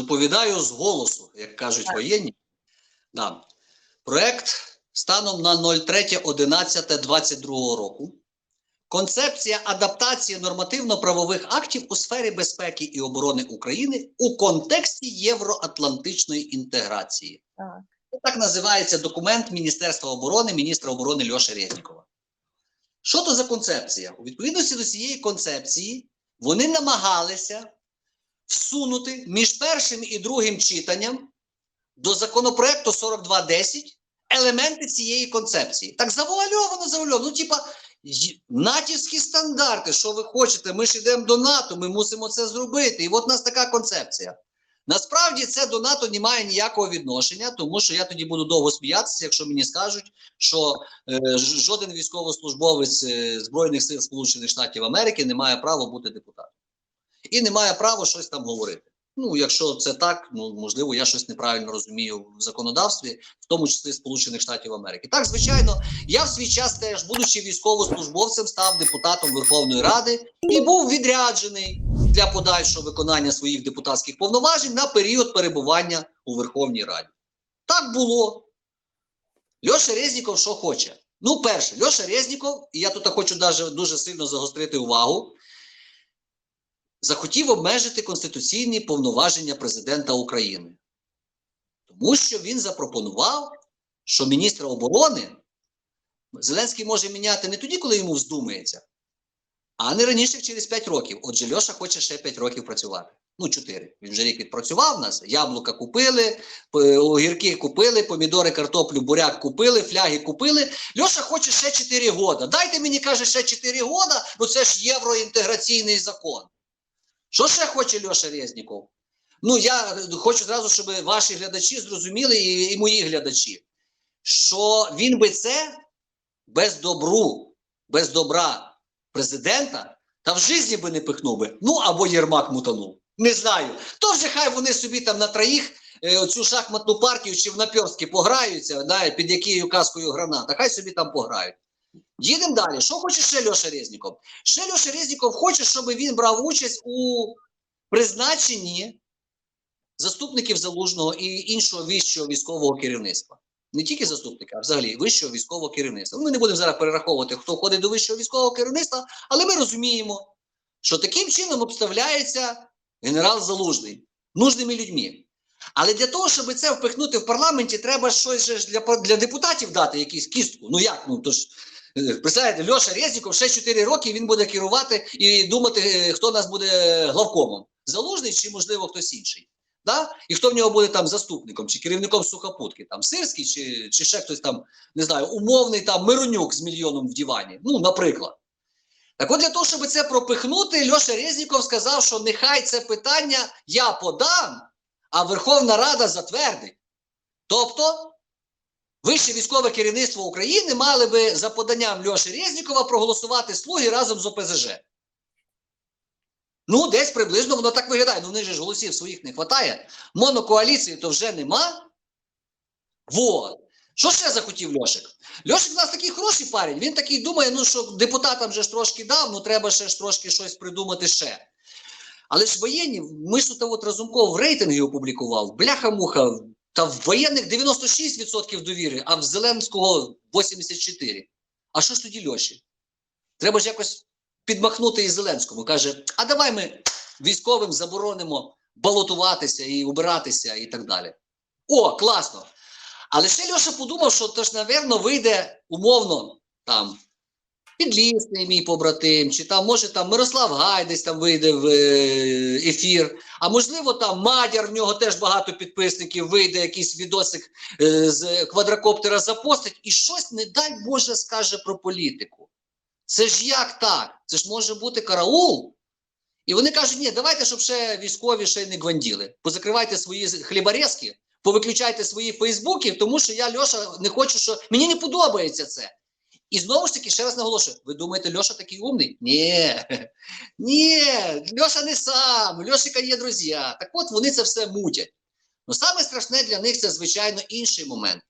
Доповідаю з голосу, як кажуть Так. воєнні. Да. Проект станом на 03.11.22 року. Концепція адаптації нормативно-правових актів у сфері безпеки і оборони України у контексті євроатлантичної інтеграції. Так. Так називається документ Міністерства оборони, міністра оборони Льоші Резнікова. Що то за концепція? У відповідності до цієї концепції вони намагалися всунути між першим і другим читанням до законопроекту 4210 елементи цієї концепції. Так завуальовано, завуальовано. Ну, типа, натівські стандарти, що ви хочете, ми ж йдемо до НАТО, ми мусимо це зробити. І от у нас така концепція. Насправді це до НАТО не має ніякого відношення, тому що я тоді буду довго сміятися, якщо мені скажуть, що е, жоден військовослужбовець е, Збройних сил Сполучених Штатів Америки не має права бути депутатом і не має права щось там говорити. Ну, якщо це так, ну можливо, я щось неправильно розумію в законодавстві, в тому числі Сполучених Штатів Америки. Так, звичайно, я в свій час теж, будучи військовослужбовцем, став депутатом Верховної Ради і був відряджений для подальшого виконання своїх депутатських повноважень на період перебування у Верховній Раді. Так було. Льоша Резніков що хоче? Ну, перше, Льоша Резніков, і я тут хочу даже дуже сильно загострити увагу, захотів обмежити конституційні повноваження президента України. Тому що він запропонував, що міністра оборони Зеленський може міняти не тоді, коли йому вздумається, а не раніше через 5 років. Отже, Льоша хоче ще 5 років працювати. Ну, 4. Він вже рік відпрацював нас. Яблука купили, огірки купили, помідори, картоплю, буряк купили, фляги купили. Льоша хоче ще 4 года. Дайте мені, каже, ще 4 года, ну це ж євроінтеграційний закон. Що ще хоче Льоша Резніков? Ну, я хочу зразу, щоб ваші глядачі зрозуміли, і, і мої глядачі, що він би це без добру, без добра президента та в житті би не пихнув би. Ну або Єрмак мутанув. Не знаю. То вже хай вони собі там на троїх е, оцю шахматну партію чи в наперстки пограються, да, під якою каскою граната. Хай собі там пограють. Їдемо далі. Що хоче ще Льоша Резніков? Ще Льоша Резніков хоче, щоб він брав участь у призначенні заступників залужного і іншого вищого військового керівництва. Не тільки заступника, а взагалі вищого військового керівництва. Ну, Ми не будемо зараз перераховувати, хто входить до вищого військового керівництва, але ми розуміємо, що таким чином обставляється генерал Залужний нужними людьми. Але для того, щоб це впихнути в парламенті, треба щось для, для депутатів дати, якусь кістку. Ну як? Ну то ж представляєте, Льоша Резніков ще 4 роки він буде керувати і думати, е, хто нас буде главкомом. Залужний чи, можливо, хтось інший. Да? І хто в нього буде там заступником чи керівником сухопутки, там Сирський, чи, чи ще хтось там, не знаю, умовний там Миронюк з мільйоном в дивані. Ну, наприклад. Так от для того, щоб це пропихнути, Льоша Резніков сказав, що нехай це питання я подам, а Верховна Рада затвердить. Тобто, вище військове керівництво України мали би за поданням Льоші Резнікова проголосувати слуги разом з ОПЗЖ. Ну, десь приблизно воно так виглядає. Ну, в же ж голосів своїх не вистачає. Монокоаліції то вже нема. Вот. Що ще захотів Льошик? Льошик у нас такий хороший парень. Він такий думає, ну що депутатам же ж трошки дав, ну треба ще ж трошки щось придумати ще. Але ж воєнні, ми ж тут от Разумков в рейтинги опублікував, бляха-муха, та в воєнних 96% довіри, а в Зеленського 84%. А що ж тоді Льоші? Треба ж якось підмахнути і Зеленському. Каже: а давай ми військовим заборонимо балотуватися і убиратися і так далі. О, класно! Але ще Льоша подумав, що то ж, напевно, вийде умовно там Підлісний мій побратим, чи там, може, там Мирослав Гай десь там вийде в е, ефір, а можливо, там Мадяр, в нього теж багато підписників, вийде якийсь відосик е, з квадрокоптера запостить і щось, не дай Боже, скаже про політику. Це ж як так? Це ж може бути караул. І вони кажуть, ні, давайте, щоб ще військові ще не гванділи. Позакривайте свої хліборезки, повиключайте свої фейсбуки, тому що я, Льоша, не хочу, що мені не подобається це. І знову ж таки, ще раз наголошую: ви думаєте, Льоша такий умний? Ні, ні, Льоша не сам, Льошика є друзі. Так от вони це все мутять. Ну саме страшне для них це, звичайно, інший момент.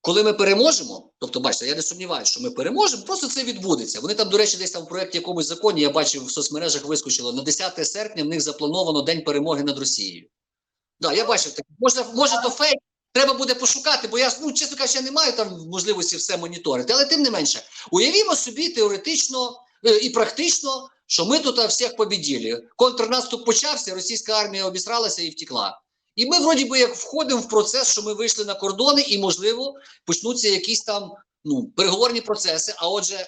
коли ми переможемо, тобто, бачите, я не сумніваюся, що ми переможемо, просто це відбудеться. Вони там, до речі, десь там в проєкті якомусь законі, я бачив в соцмережах вискочило, на 10 серпня в них заплановано День перемоги над Росією. Да, я бачив таке. Може, може, то фейк. Треба буде пошукати, бо я ну, чесно кажучи, я не маю там можливості все моніторити. Але тим не менше, уявімо собі теоретично е, і практично, що ми тут всіх побіділи. Контрнаступ почався, російська армія обісралася і втекла. І ми, вроді би, як входимо в процес, що ми вийшли на кордони, і, можливо, почнуться якісь там ну, переговорні процеси. А отже,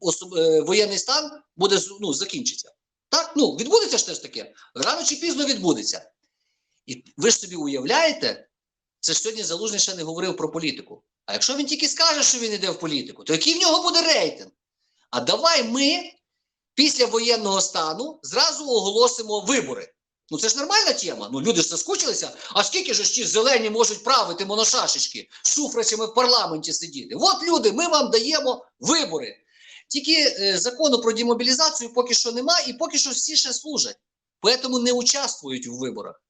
особ... е, воєнний стан буде ну, закінчиться. Так, ну відбудеться ж теж таке. Рано чи пізно відбудеться. І ви ж собі уявляєте, це ж сьогодні Залужний ще не говорив про політику. А якщо він тільки скаже, що він йде в політику, то який в нього буде рейтинг? А давай ми після воєнного стану зразу оголосимо вибори. Ну це ж нормальна тема. Ну люди ж заскучилися. А скільки ж ті зелені можуть правити моношашечки з шуфрачами в парламенті сидіти? От люди, ми вам даємо вибори. Тільки е, закону про демобілізацію поки що нема, і поки що всі ще служать. Тому не участвують в виборах.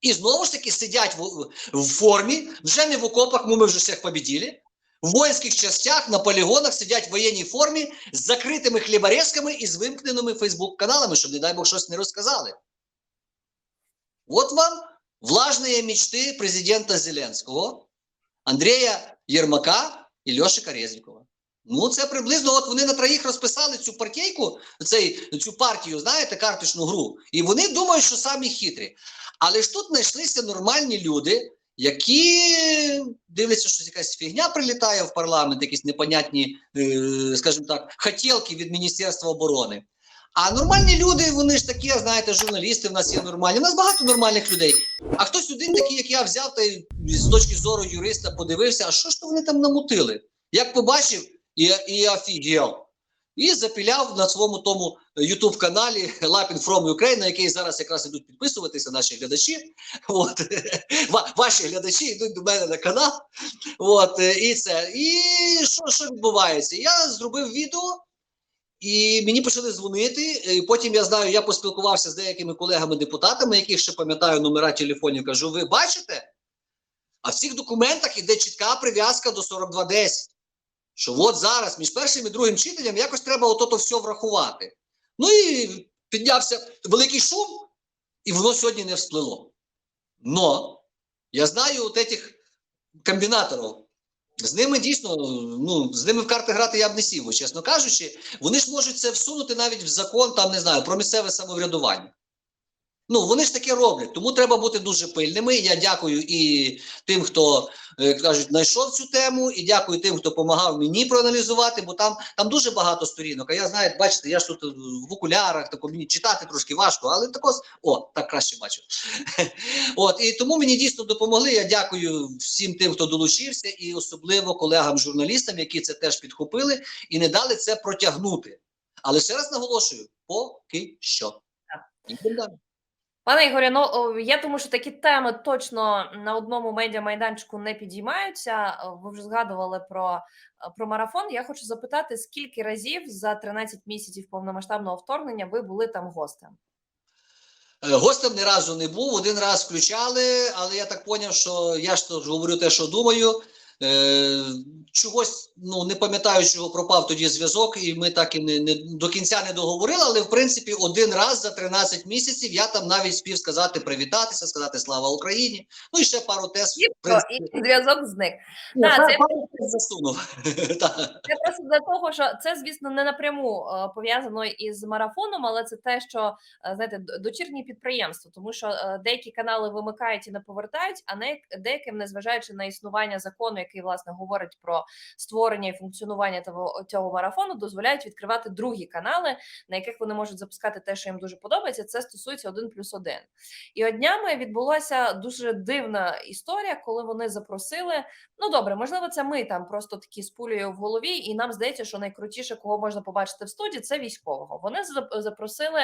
І знову ж таки сидять в, в формі, вже не в окопах, ми вже всіх побіділи. В воїнських частях на полігонах сидять в воєнній формі з закритими хліборезками і з вимкненими Фейсбук-каналами, щоб, не дай Бог, щось не розказали. От вам влажні мечти президента Зеленського, Андрія Єрмака і Льошика Резнікова. Ну, це приблизно, от вони на троїх розписали цю партійку, цей, цю партію, знаєте, карточну гру, і вони думають, що самі хитрі. Але ж тут знайшлися нормальні люди, які дивляться, що якась фігня прилітає в парламент, якісь непонятні, е, скажімо так, хотілки від Міністерства оборони. А нормальні люди, вони ж такі, знаєте, журналісти в нас є нормальні. У нас багато нормальних людей. А хтось один такий, як я взяв, та з точки зору юриста подивився, а що ж то вони там намутили? Як побачив і, і офігел. І запіляв на своєму тому youtube каналі Lapin from Ukraine, на який зараз якраз ідуть підписуватися наші глядачі. От. Ваші глядачі йдуть до мене на канал. От. е, І це. І що, що відбувається? Я зробив відео. І мені почали дзвонити. І потім я знаю, я поспілкувався з деякими колегами-депутатами, яких ще пам'ятаю номера телефонів. Кажу: ви бачите? А в цих документах іде чітка прив'язка до 4210. Що от зараз між першим і другим читанням якось треба ото все врахувати. Ну і піднявся великий шум, і воно сьогодні не всплило. Но я знаю от этих комбінаторів. З ними дійсно, ну, з ними в карти грати я б не сів, бо, чесно кажучи, вони ж можуть це всунути навіть в закон, там не знаю, про місцеве самоврядування. Ну, вони ж таке роблять, тому треба бути дуже пильними. Я дякую і тим, хто е, кажуть, знайшов цю тему, і дякую тим, хто допомагав мені проаналізувати, бо там, там дуже багато сторінок. А я знаєте, бачите, я ж тут е, в окулярах, тако мені читати трошки важко, але тако, о, так краще бачу. От і тому мені дійсно допомогли. Я дякую всім тим, хто долучився, і особливо колегам-журналістам, які це теж підхопили і не дали це протягнути. Але ще раз наголошую: поки що. Пане Ігорі, ну я думаю, що такі теми точно на одному медіамайданчику не підіймаються. Ви вже згадували про, про марафон. Я хочу запитати, скільки разів за 13 місяців повномасштабного вторгнення ви були там гостем? Е, Гостем ні разу не був, один раз включали, але я так зрозумів, що я ж говорю те, що думаю. Е, чогось ну не пам'ятаю, чого пропав тоді зв'язок, і ми так і не, не до кінця не договорили. Але в принципі один раз за 13 місяців я там навіть спів сказати привітатися, сказати слава Україні. Ну і ще пару тез. І, і зв'язок зник. да, це- засунув. Це просто для того, що це, звісно, не напряму е, пов'язано із марафоном, але це те, що е, знаєте, дочірні підприємства, тому що е, деякі канали вимикають і не повертають, а не деяким, незважаючи на існування закону, який власне говорить про створення і функціонування того цього марафону, дозволяють відкривати другі канали, на яких вони можуть запускати те, що їм дуже подобається. Це стосується 1 плюс 1. І от днями відбулася дуже дивна історія, коли вони запросили. Ну добре, можливо, це ми там просто такі з пулею в голові, і нам здається, що найкрутіше, кого можна побачити в студії, це військового. Вони зап- запросили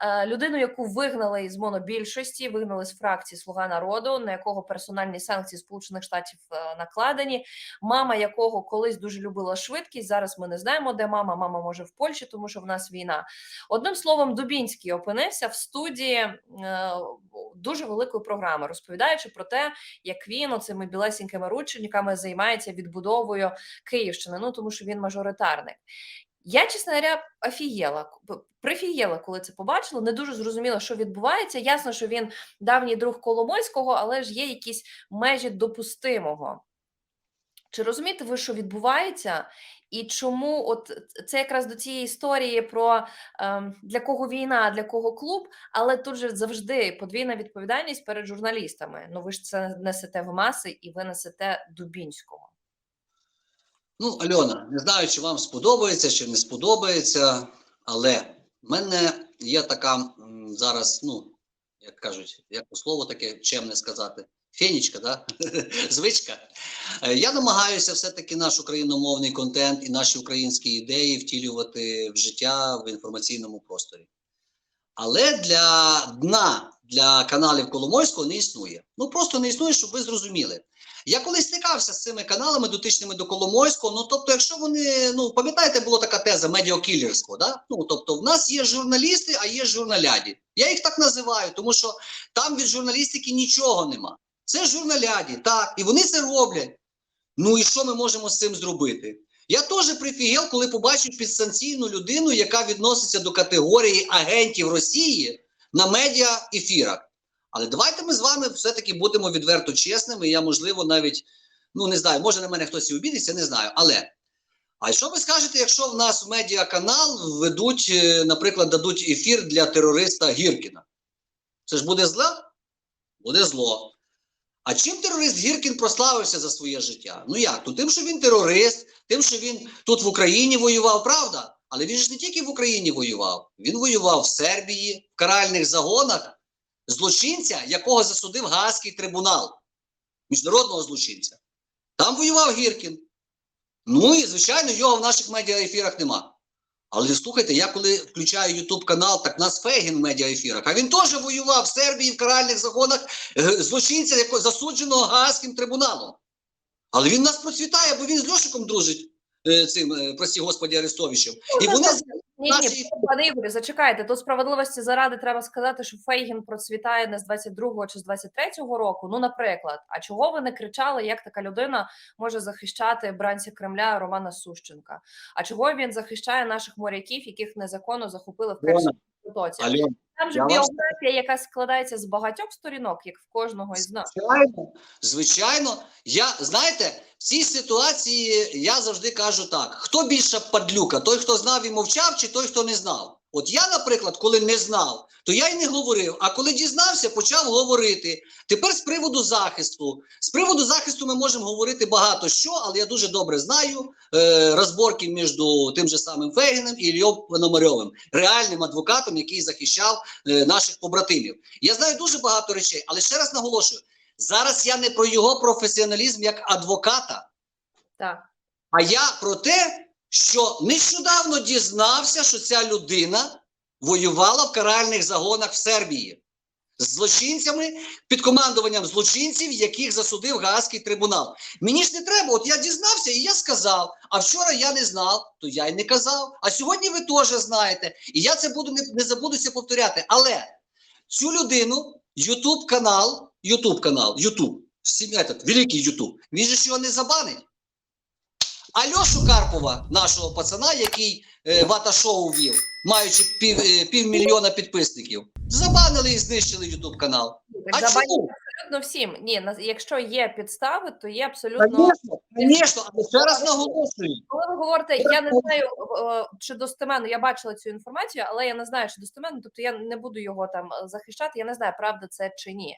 е, людину, яку вигнали із монобільшості, вигнали з фракції Слуга народу, на якого персональні санкції Сполучених Штатів е, накладені. Мама якого колись дуже любила швидкість. Зараз ми не знаємо, де мама. Мама може в Польщі, тому що в нас війна. Одним словом, Дубінський опинився в студії е, дуже великої програми, розповідаючи про те, як він оцими білесенькими ручниками займається відбудовою Київщини. Ну тому що він мажоритарник. Я, чесно говоря, офігела, п- прифігела, коли це побачила. Не дуже зрозуміла, що відбувається. Ясно, що він давній друг Коломойського, але ж є якісь межі допустимого. Чи розумієте ви, що відбувається? І чому от це якраз до цієї історії про ем, для кого війна, для кого клуб, але тут же завжди подвійна відповідальність перед журналістами. Ну ви ж це несете в маси і ви несете Дубінського. Ну, Альона, не знаю, чи вам сподобається, чи не сподобається, але в мене є така зараз, ну, як кажуть, як то слово таке чемне сказати, фенічка, да? звичка. Е, Я намагаюся все-таки наш україномовний контент і наші українські ідеї втілювати в життя в інформаційному просторі. Але для дна, для каналів Коломойського не існує. Ну просто не існує, щоб ви зрозуміли. Я колись стикався з цими каналами, дотичними до Коломойського. Ну тобто, якщо вони, ну пам'ятаєте, була така теза медіакілерського, да? Ну тобто, в нас є журналісти, а є журналяді. Я їх так називаю, тому що там від журналістики нічого нема. Це журналяді, так, і вони це роблять. Ну і що ми можемо з цим зробити? Я теж прифігел, коли побачив підстанційну людину, яка відноситься до категорії агентів Росії на медіа ефірах. Але давайте ми з вами все-таки будемо відверто чесними. Я, можливо, навіть ну не знаю, може на мене хтось і обідеться, не знаю. Але а що ви скажете, якщо в нас в медіаканал ведуть, е, наприклад, дадуть ефір для терориста Гіркіна? Це ж буде зло? Буде зло. А чим терорист Гіркін прославився за своє життя? Ну як? То тим, що він терорист, тим, що він тут в Україні воював, правда? Але він ж не тільки в Україні воював, він воював в Сербії, в каральних загонах злочинця, якого засудив Гаазький трибунал, міжнародного злочинця. Там воював Гіркін. Ну і, звичайно, його в наших медіаефірах нема. Але слухайте, я коли включаю Ютуб канал, так нас Фегін в медіаефірах, а він теж воював в Сербії в каральних загонах е, злочинця, якого засудженого Гаазьким трибуналом. Але він нас процвітає, бо він з Льошиком дружить е, цим, е, прості господі, Арестовичем. І вони Ні, ні, пане Ігорі, зачекайте. Тут справедливості заради треба сказати, що Фейгін процвітає не з 22-го чи з 23-го року. Ну, наприклад, а чого ви не кричали, як така людина може захищати бранці Кремля Романа Сущенка? А чого він захищає наших моряків, яких незаконно захопили в Кримському потоці? Там же я вас- біографія, яка складається з багатьох сторінок, як в кожного із нас. Звичайно, звичайно. Я знаєте, в цій ситуації я завжди кажу так: хто більша падлюка? Той, хто знав і мовчав, чи той, хто не знав? От я, наприклад, коли не знав, то я й не говорив. А коли дізнався, почав говорити. Тепер з приводу захисту. З приводу захисту ми можемо говорити багато що, але я дуже добре знаю е, розборки між тим же самим Фегіним і Ільйом Пономарьовим, реальним адвокатом, який захищав е, наших побратимів. Я знаю дуже багато речей, але ще раз наголошую: зараз я не про його професіоналізм як адвоката, Так. а я про те, що нещодавно дізнався, що ця людина воювала в каральних загонах в Сербії з злочинцями під командуванням злочинців, яких засудив Гаазький трибунал. Мені ж не треба, от я дізнався і я сказав. А вчора я не знав, то я й не казав. А сьогодні ви теж знаєте. І я це буду не, не забудуся повторяти. Але цю людину, Ютуб канал, Ютуб канал, Ютуб, этот, великий Ютуб, він же ж його не забанить. Альошу Карпова, нашого пацана, який е, вата-шоу вів, маючи пів, е, півмільйона підписників, забанили і знищили Ютуб канал. Так, А забанять чому? абсолютно всім. Ні, на- якщо є підстави, то є абсолютно. Звісно, звісно, але ще раз наголошую. Коли ви говорите, я не знаю, е, чи достеменно я бачила цю інформацію, але я не знаю, чи достеменно, тобто я не буду його там е, захищати. Я не знаю, правда це чи ні.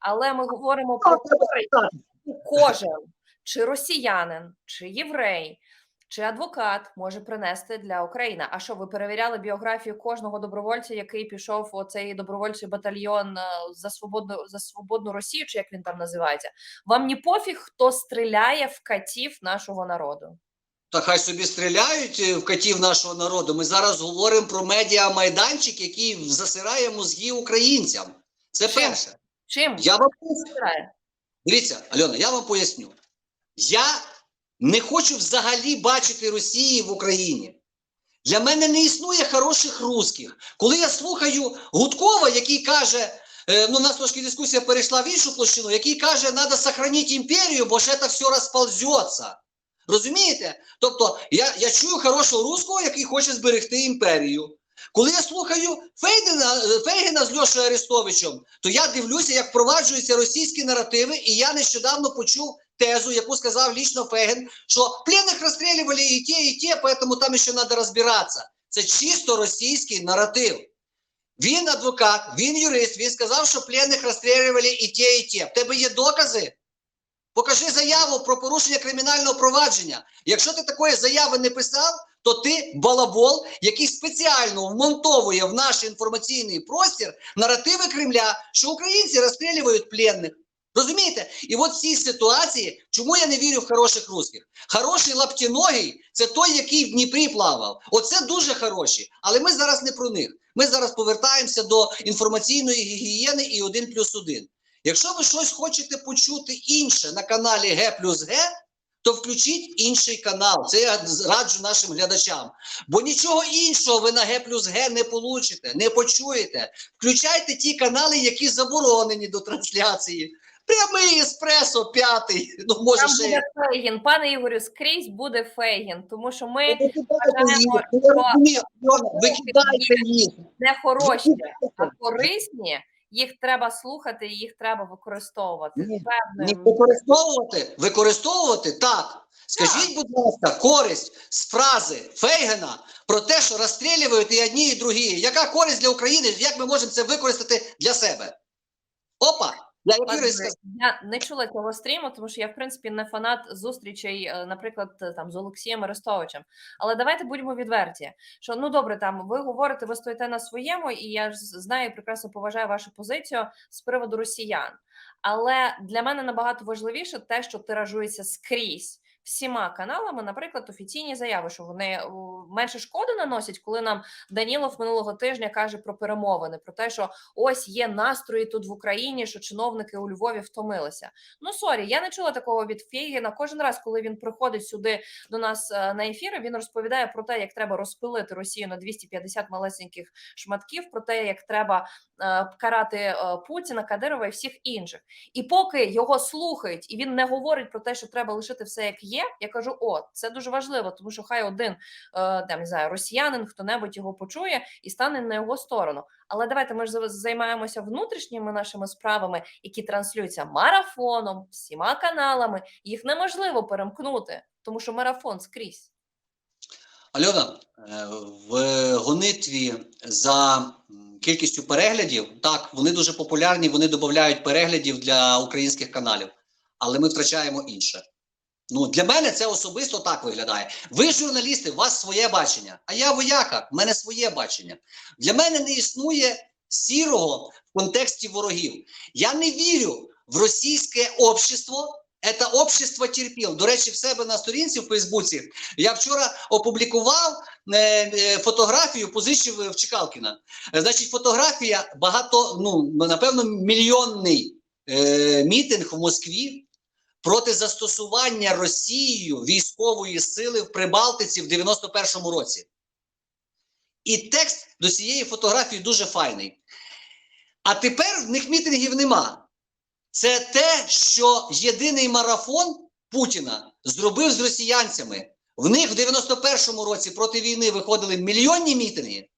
Але ми говоримо про кожен, чи росіянин, чи єврей, чи адвокат може принести для України. А що ви перевіряли біографію кожного добровольця, який пішов у цей добровольчий батальйон е, за свободну за свободну Росію, чи як він там називається? Вам не пофіг, хто стріляє в катів нашого народу. Та хай собі стріляють е, в катів нашого народу. Ми зараз говоримо про медіа-майданчик, який засирає мозги українцям. Це Чим? перше. Чим Я вам стріляє? Дивіться, Альона, я вам поясню. Я не хочу взагалі бачити Росії в Україні. Для мене не існує хороших русських. Коли я слухаю Гудкова, який каже, е, ну, у нас трошки дискусія перейшла в іншу площину, який каже, треба сохранити імперію, бо ж це все розползеться. Розумієте? Тобто я, я чую хорошого русского, який хоче зберегти імперію. Коли я слухаю Фейгена, е, Фейгена з Льошею Арестовичем, то я дивлюся, як впроваджуються російські наративи, і я нещодавно почув тезу, яку сказав лічно Фейген, що пленних розстрілювали і те, і те, поэтому там ще треба розбиратися. Це чисто російський наратив. Він адвокат, він юрист, він сказав, що пленних розстрілювали і те, і те. В тебе є докази? Покажи заяву про порушення кримінального провадження. Якщо ти такої заяви не писав, то ти балабол, який спеціально вмонтовує в наш інформаційний простір наративи Кремля, що українці розстрілюють пленних. Розумієте? І от в цій ситуації, чому я не вірю в хороших русських? Хороший лаптіногий – це той, який в Дніпрі плавав. Оце дуже хороші. Але ми зараз не про них. Ми зараз повертаємося до інформаційної гігієни і 1 плюс 1. Якщо ви щось хочете почути інше на каналі Г плюс Г, то включіть інший канал. Це я раджу нашим глядачам. Бо нічого іншого ви на Г плюс Г не получите, не почуєте. Включайте ті канали, які заборонені до трансляції. Прямий еспресо, п'ятий. Ну, може, Там ще. буде Фейгін. Пане Ігорю, скрізь буде Фейгін, тому що ми вважаємо, їх. Не хороші, а корисні. Їх треба слухати, і їх треба використовувати Ні, Ні, використовувати, використовувати так. Скажіть, будь ласка, користь з фрази Фейгена про те, що розстрілюють і одні, і другі. Яка користь для України? Як ми можемо це використати для себе? Опа! Я. Я не чула цього стріму, тому що я в принципі не фанат зустрічей, е, наприклад, там з Олексієм Арестовичем. Але давайте будемо відверті. Що ну добре, там ви говорите, ви стоїте на своєму, і я ж знаю прекрасно поважаю вашу позицію з приводу росіян. Але для мене набагато важливіше те, що тиражується скрізь. Всіма каналами, наприклад, офіційні заяви, що вони менше шкоди наносять, коли нам Данілов минулого тижня каже про перемовини, про те, що ось є настрої тут в Україні, що чиновники у Львові втомилися. Ну сорі, я не чула такого від Фєгіна. Кожен раз, коли він приходить сюди до нас е, на ефіри, він розповідає про те, як треба розпилити Росію на 250 малесеньких шматків, про те, як треба е, карати е, Путіна, Кадирова і всіх інших. І поки його слухають, і він не говорить про те, що треба лишити все як є. Я кажу: о, це дуже важливо, тому що хай один е, там не знаю, росіянин, хто-небудь його почує і стане на його сторону. Але давайте ми ж займаємося внутрішніми нашими справами, які транслюються марафоном, всіма каналами. Їх неможливо перемкнути, тому що марафон скрізь. Альона, е, в гонитві за кількістю переглядів, так, вони дуже популярні, вони додають переглядів для українських каналів, але ми втрачаємо інше. Ну, для мене це особисто так виглядає. Ви журналісти, у вас своє бачення, а я вояка, в мене своє бачення. Для мене не існує сірого в контексті ворогів. Я не вірю в російське общество. Це общество терпіл. До речі, в себе на сторінці в Фейсбуці я вчора опублікував е, е, фотографію, позичив в Чекалкіна. Значить, фотографія багато, ну напевно, мільйонний е, мітинг в Москві проти застосування Росією військової сили в Прибалтиці в 91-му році. І текст до цієї фотографії дуже файний. А тепер в них мітингів нема. Це те, що єдиний марафон Путіна зробив з росіянцями. В них в 91-му році проти війни виходили мільйонні мітинги,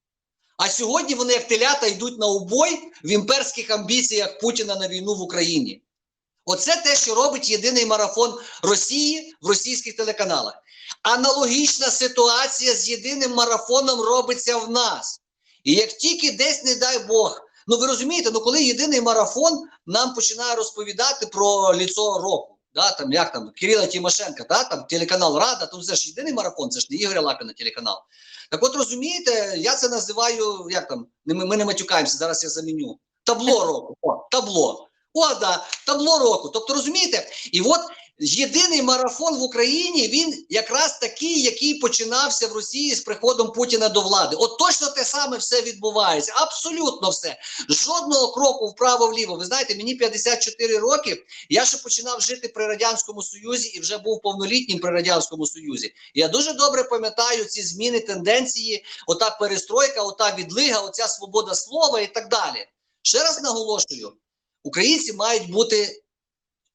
а сьогодні вони, як телята, йдуть на убой в імперських амбіціях Путіна на війну в Україні. Оце те, що робить єдиний марафон Росії в російських телеканалах. Аналогічна ситуація з єдиним марафоном робиться в нас. І як тільки десь, не дай Бог, ну ви розумієте, ну коли єдиний марафон нам починає розповідати про ліцо року, да, там, як там, Кирила Тимошенка, да, там, телеканал Рада, то це ж єдиний марафон, це ж не Ігоря Лапіна телеканал. Так от розумієте, я це називаю, як там, ми, ми не матюкаємося, зараз я заміню. Табло року. Табло. О, табло року. Тобто, розумієте, і от єдиний марафон в Україні він якраз такий, який починався в Росії з приходом Путіна до влади. От точно те саме все відбувається. Абсолютно все. Жодного кроку вправо-вліво. Ви знаєте, мені 54 роки. Я ще починав жити при радянському союзі і вже був повнолітнім при радянському союзі. Я дуже добре пам'ятаю ці зміни, тенденції, ота перестройка, ота відлига, оця свобода слова і так далі. Ще раз наголошую: українці мають бути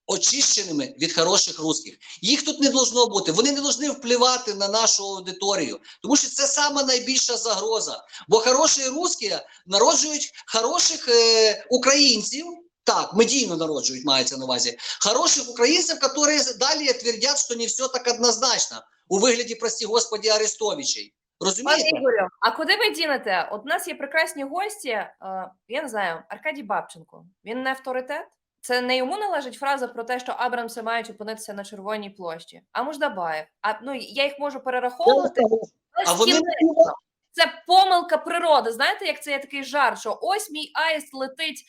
очищеними від хороших русських. Їх тут не должно бути. Вони не повинні впливати на нашу аудиторію, тому що це сама найбільша загроза. Бо хороші русські народжують хороших е, українців. Так, медійно народжують, мається на увазі. Хороших українців, які далі твердять, що не все так однозначно у вигляді, прості господі, Арестовичей. Пане Розумієте? Ігорю, а куди ви дінете? От у нас є прекрасні гості. е, я не знаю, Аркадій Бабченко. Він не авторитет. Це не йому належить фраза про те, що Абрамси мають опинитися на червоній площі. А Муждабаєв. А ну я їх можу перераховувати. А вони. Це помилка природи. Знаєте, як це є такий жарт, що ось мій аїст летить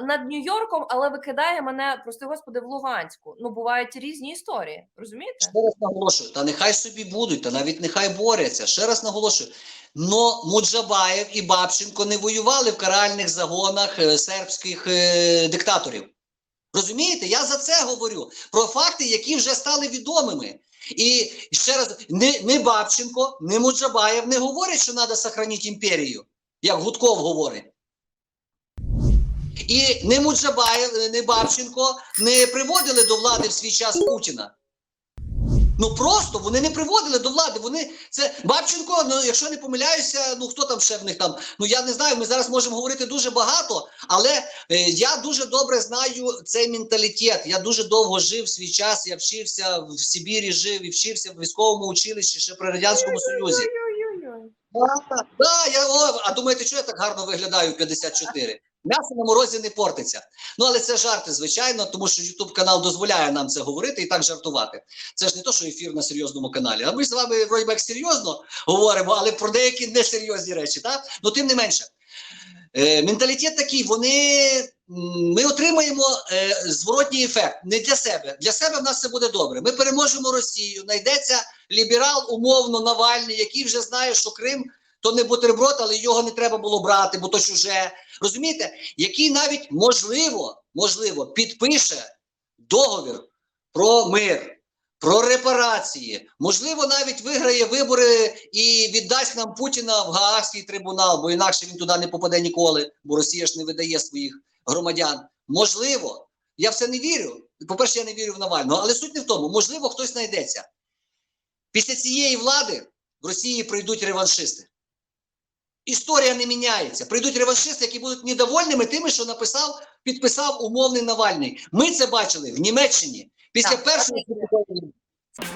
над Нью-Йорком, але викидає мене, прости господи, в Луганську. Ну бувають різні історії. Розумієте? Ще раз наголошую, та нехай собі будуть, та навіть нехай борються. Ще раз наголошую. Но Муджабаєв і Бабченко не воювали в каральних загонах е, сербських е, диктаторів. Розумієте? Я за це говорю. Про факти, які вже стали відомими. І ще раз, не, не Бабченко, не Муджабаєв не говорять, що треба сохранити імперію, як Гудков говорить. І не Муджабаєв, не Бабченко не приводили до влади в свій час Путіна. Ну просто вони не приводили до влади. Вони це Бабченко. Ну якщо не помиляюся, ну хто там ще в них там? Ну я не знаю. Ми зараз можемо говорити дуже багато, але е, я дуже добре знаю цей менталітет. Я дуже довго жив свій час. Я вчився в Сибірі, жив і вчився в військовому училищі ще при радянському союзі. Да, я о, а думаєте, що я так гарно виглядаю в 54? М'ясо на морозі не портиться. Ну але це жарти, звичайно, тому що YouTube канал дозволяє нам це говорити і так жартувати. Це ж не то, що ефір на серйозному каналі. А ми з вами вроді як серйозно говоримо, але про деякі несерйозні речі. Так? Ну тим не менше. Е, менталітет такий, вони ми отримаємо е, зворотній ефект не для себе. Для себе в нас все буде добре. Ми переможемо Росію. Знайдеться ліберал, умовно Навальний, який вже знає, що Крим то не бутерброд, але його не треба було брати, бо то чуже. Розумієте, який навіть можливо, можливо, підпише договір про мир, про репарації, можливо, навіть виграє вибори і віддасть нам Путіна в Гаагський трибунал, бо інакше він туди не попаде ніколи, бо Росія ж не видає своїх громадян. Можливо, я в це не вірю. По-перше, я не вірю в Навального, але суть не в тому, можливо, хтось знайдеться. Після цієї влади в Росії прийдуть реваншисти. Історія не міняється. Прийдуть реваншисти, які будуть недовольними тими, що написав, підписав умовний Навальний. Ми це бачили в Німеччині після Так, першого. так